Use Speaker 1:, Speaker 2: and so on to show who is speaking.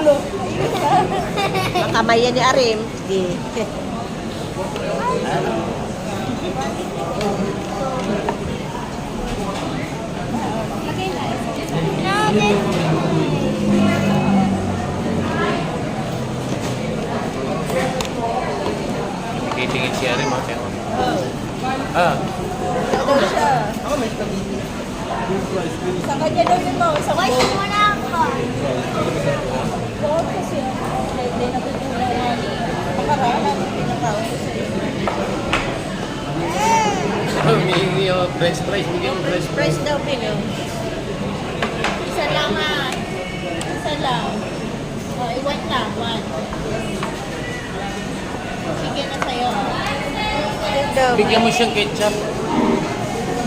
Speaker 1: Ulo.
Speaker 2: Makamay yan ni Arim. Di.
Speaker 3: Titingin si Ari mga kaya. Ah,
Speaker 1: Ano daw siya? Sa kanya daw yun mo. Sa
Speaker 4: Why
Speaker 1: boat.
Speaker 4: mo na ako?
Speaker 1: Boat kasi ako. Hindi natutunan nga ni Pakaraan ang pinakaon ko sa'yo.
Speaker 3: humihingi yung French fries. Bigyan mo French fries.
Speaker 2: Price daw, Pino.
Speaker 1: Isa lang ah. Isa lang. O, oh, iwan lang. One. Sige na sa'yo.
Speaker 3: Bigyan mo siyang ketchup.